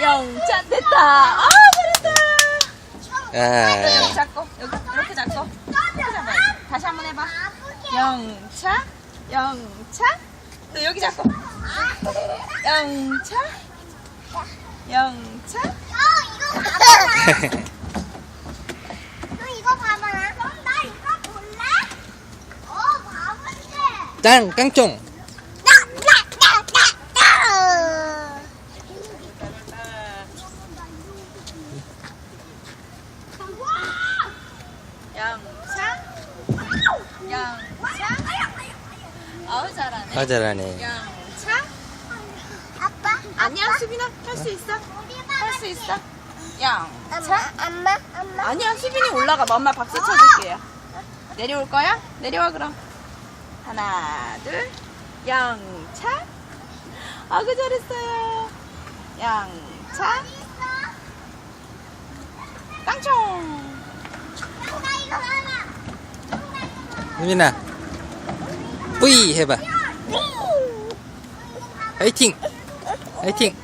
영차 됐다. 아 잘했다. 자, 여기 아, 잡고 여기 이렇게 잡고 이렇게 잡아야 돼. 다시 한번 해봐. 영차 영차 또 여기 잡고 영차 영차 너나 이거 볼래? 어, 봐본데. 짱, 깡총. 영차 영차 아우 잘하네. 아, 잘하네. 영차 아빠? 아니야 수빈아 할 수 있어 할 수 있어 영차 엄마, 엄마. 아니야 수빈이 올라가 봐. 엄마 박수 쳐줄게요 내려올 거야? 내려와 그럼 하나 둘 영차 아그 잘했어요 영차 깡총 나 이거 봐봐. 유민아, 뿌이 해봐. 화이팅! 화이팅!